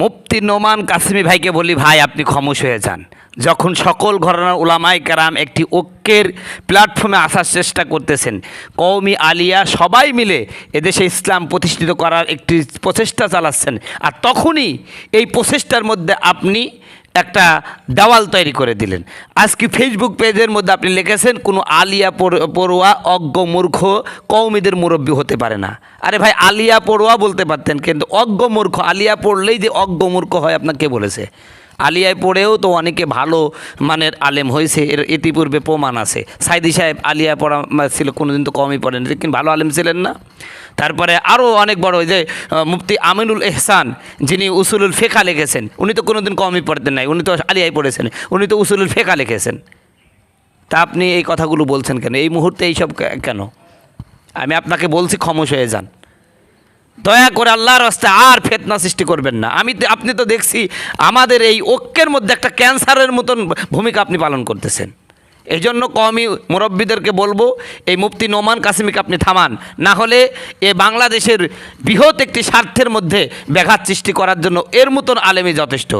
মুফতি নোমান কাসিমি ভাইকে বলি, ভাই, আপনি খমুশ হয়ে যান। যখন সকল ঘরানার উলামাই কারাম একটি ঐক্যের প্ল্যাটফর্মে আসার চেষ্টা করতেছেন কৌমি আলিয়া সবাই মিলে এদেশে ইসলাম প্রতিষ্ঠিত করার একটি প্রচেষ্টা চালাচ্ছেন। আর তখনই এই প্রচেষ্টার মধ্যে আপনি একটা দেওয়াল তৈরি করে দিলেন। আজকে ফেসবুক পেজের মধ্যে আপনি লিখেছেন, কোনো আলিয়া পড়ুয়া, অজ্ঞ, মূর্খ কৌমিদের মুরব্বী হতে পারে না। আরে ভাই, আলিয়া পড়ুয়া বলতে পারতেন, কিন্তু অজ্ঞ, মূর্খ, আলিয়া পড়লেই যে অজ্ঞ, মূর্খ হয় আপনাকে বলেছে? আলিয়ায় পড়েও তো অনেকে ভালো মানের আলেম হয়েছে, এর ইতিপূর্বে প্রমাণ আছে। সাইদি সাহেব আলিয়া পড়া ছিল, কোনোদিন তো কমই পড়েন কিন্তু ভালো আলেম ছিলেন না। তারপরে আরও অনেক বড় যে মুফতি আমিনুল এহসান, যিনি উসুলুল ফেকা লিখেছেন। উনি তো কোনোদিন কমই পড়তেন নাই, উনি তো আলিয়ায় পড়েছেন, উনি তো উসুলুল ফেকা লিখেছেন। তা আপনি এই কথাগুলো বলছেন কেন? এই মুহূর্তে এইসব কেন? আমি আপনাকে বলছি খমোশ হয়ে যান। দয়া করে আল্লাহর রাস্তায় আর ফেতনা সৃষ্টি করবেন না। আমি আপনি তো দেখছি আমাদের এই ঐক্যের মধ্যে একটা ক্যান্সারের মতন ভূমিকা আপনি পালন করতেছেন। এই জন্য কমই মুরব্বীদেরকে বলব, এই মুফতি নোমান কাসিমিকে আপনি থামান। না হলে এ বাংলাদেশের বৃহৎ একটি স্বার্থের মধ্যে ব্যাঘাত সৃষ্টি করার জন্য এর মতন আলেমই যথেষ্ট।